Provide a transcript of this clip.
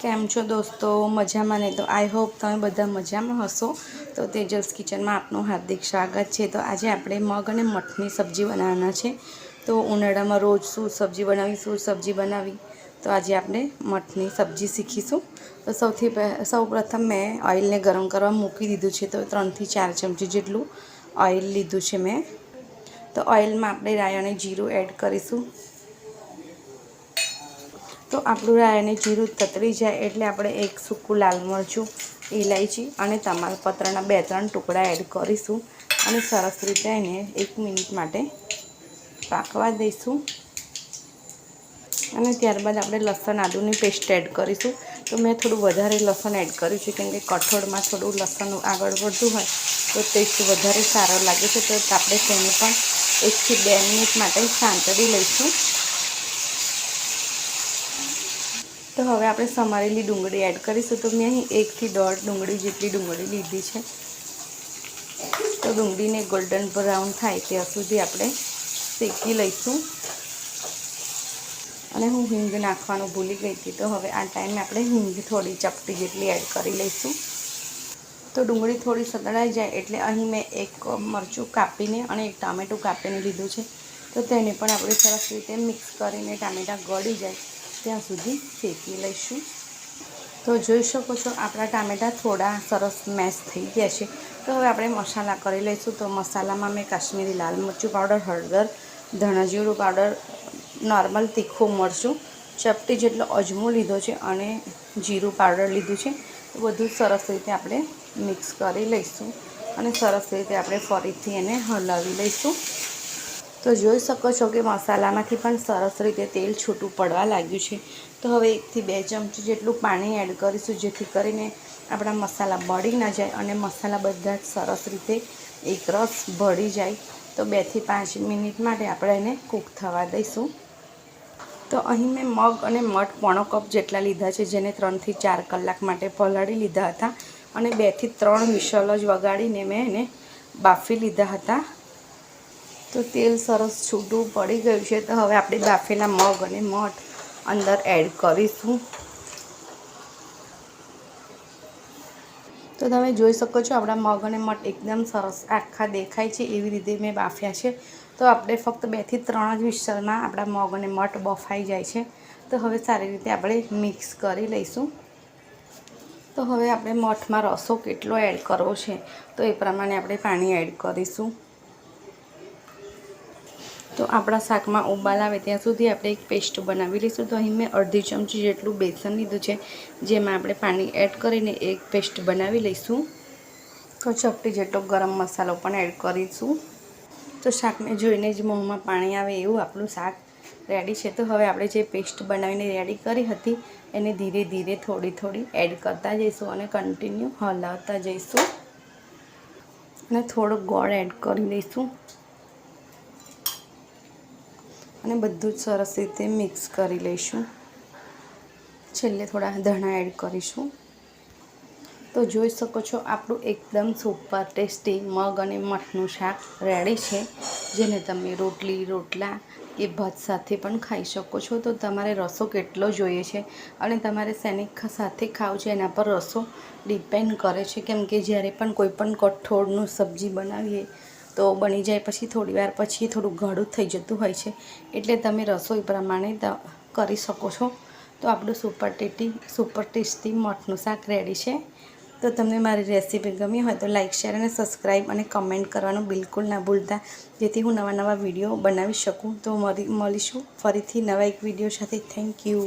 કેમ છો દોસ્તો? મજામાં ને? તો આઈ હોપ તમે બધા મજામાં હશો. તો તેજસ કિચનમાં આપનું હાર્દિક સ્વાગત છે. તો આજે આપણે મગ અને મઠની સબ્જી બનાવવાના છે. તો ઉનાળામાં રોજ શું સબ્જી બનાવી, શું સબ્જી બનાવી? તો આજે આપણે મઠની સબ્જી શીખીશું. તો સૌથી સૌ પ્રથમ મેં ઓઇલને ગરમ કરવા મૂકી દીધું છે. તો ત્રણથી ચાર ચમચી જેટલું ઓઇલ લીધું છે મેં. તો ઓઇલમાં આપણે રાય અને જીરું એડ કરીશું. તો આપણું રાયને જીરું તતરી જાય એટલે આપણે એક સૂકું લાલ મરચું ઇલાયચી અને તમાલપત્રના બે ત્રણ ટુકડા એડ કરીશું અને સરસ રીતે એને એક મિનિટ માટે પાકવા દઈશું. અને ત્યારબાદ આપણે લસણ આદુની પેસ્ટ એડ કરીશું. તો મેં થોડું વધારે લસણ એડ કર્યું છે, કેમ કે કઠોળમાં થોડું લસણ આગળ વધતું હોય તો ટેસ્ટ વધારે સારો લાગે છે. તો આપણે તેને પણ એકથી બે મિનિટ માટે સાંતળી લઈશું. તો હવે આપણે સમારેલી ડુંગળી એડ કરીશું. તો મેં અહીં એકથી દોઢ ડુંગળી જેટલી ડુંગળી લીધી છે. તો ડુંગળીને ગોલ્ડન બ્રાઉન થાય ત્યાં સુધી આપણે શેકી લઈશું. અને હું હિંગ નાખવાનું ભૂલી ગઈ હતી. તો હવે આ ટાઈમે આપણે હિંગ થોડી ચપટી જેટલી એડ કરી લઈશું. તો ડુંગળી થોડી સતળાઈ જાય એટલે અહીં મેં એક મરચું કાપીને અને એક ટામેટું કાપીને લીધું છે. તો તેને પણ આપણે સરસ રીતે મિક્સ કરીને ટામેટાં ગળી જાય. ત્યાં સુધી શેકી લઈશું. તો જોઈ શકો છો, આપણા ટામેટાં થોડા સરસ મેશ થઈ ગયા છે. તો હવે આપણે મસાલા કરી લઈશું. તો મસાલામાં મેં કાશ્મીરી લાલ મરચું પાવડર, હળદર, ધણાજીરું પાવડર, નોર્મલ તીખું મરચું, ચપટી જેટલો અજમો લીધો છે અને જીરું પાવડર લીધું છે. બધું સરસ રીતે આપણે મિક્સ કરી લઈશું અને સરસ રીતે આપણે ફરીથી એને હલાવી લઈશું. તો જોઈ શકો છો કે મસાલામાંથી પણ સરસ રીતે તેલ છૂટું પડવા લાગ્યું છે. તો હવે એકથી બે ચમચી જેટલું પાણી એડ કરીશું જેથી કરીને આપણા મસાલા બળી ના જાય અને મસાલા બધા સરસ રીતે એક રસ ભળી જાય. તો બેથી પાંચ મિનિટ માટે આપણે એને કૂક થવા દઈશું. તો અહીં મેં મગ અને મઠ પોણો કપ જેટલા લીધા છે, જેને ત્રણથી ચાર કલાક માટે પલાળી લીધા હતા. અને બેથી ત્રણ વિશલ જ વગાડીને મેં એને બાફી લીધા હતા. તો તેલ સરસ છૂટું પડી ગયું છે. તો હવે આપણે બાફેલા મગ અને મઠ અંદર એડ કરીશું. તો તમે જોઈ શકો છો આપણા મગ અને મઠ એકદમ સરસ આખા દેખાય છે એવી રીતે મેં બાફ્યા છે. તો આપણે ફક્ત બેથી ત્રણ જ વિસ્તરમાં આપણા મગ અને મઠ બફાઈ જાય છે. તો હવે સારી રીતે આપણે મિક્સ કરી લઈશું. તો હવે આપણે મઠમાં રસો કેટલો એડ કરવો છે, તો એ પ્રમાણે આપણે પાણી એડ કરીશું. તો આપણા શાકમાં ઉબાલ આવે ત્યાં સુધી આપણે એક પેસ્ટ બનાવી લઈશું. તો અહીં મેં અડધી ચમચી જેટલું બેસન લીધું છે, જેમાં આપણે પાણી એડ કરીને એક પેસ્ટ બનાવી લઈશું. તો ચપટી જેટલો ગરમ મસાલો પણ એડ કરીશું. તો શાકને જોઈને જ મોંમાં પાણી આવે એવું આપણું શાક રેડી છે. તો હવે આપણે જે પેસ્ટ બનાવીને રેડી કરી હતી, એને ધીરે ધીરે થોડી થોડી એડ કરતા જઈશું અને કન્ટિન્યુ હલાવતા જઈશું. અને થોડો ગોળ એડ કરી દઈશું અને બધું જ સરસ રીતે મિક્સ કરી લઈશું. છેલ્લે થોડા ધણા એડ કરીશું. તો જોઈ શકો છો, આપણું એકદમ સુપર ટેસ્ટી મગ અને મઠનું શાક રેડી છે. જેને તમે રોટલી, રોટલા કે ભાત સાથે પણ ખાઈ શકો છો. તો તમારે રસો કેટલો જોઈએ છે અને તમારે સૈનિક સાથે ખાવ છે એના પર રસો ડિપેન્ડ કરે છે. કેમ કે જ્યારે પણ કોઈ પણ કઠોળનું સબ્જી બનાવીએ તો બની જાય પછી થોડી વાર પછી થોડું ઘાડું થઈ જતું હોય છે. એટલે તમે રસોઈ પ્રમાણે કરી શકો છો. તો આપણું સુપર ટેટી, સુપર ટેસ્ટી મઠનું શાક રેડી છે. તો તમને મારી રેસીપી ગમી હોય તો લાઇક શેર અને સબસ્ક્રાઈબ અને કમેન્ટ કરવાનું બિલકુલ ના ભૂલતા. જેથી હું નવા નવા વીડિયો બનાવી શકું. તો મળી, મળીશું ફરીથી નવા એક વીડિયો સાથે. Thank you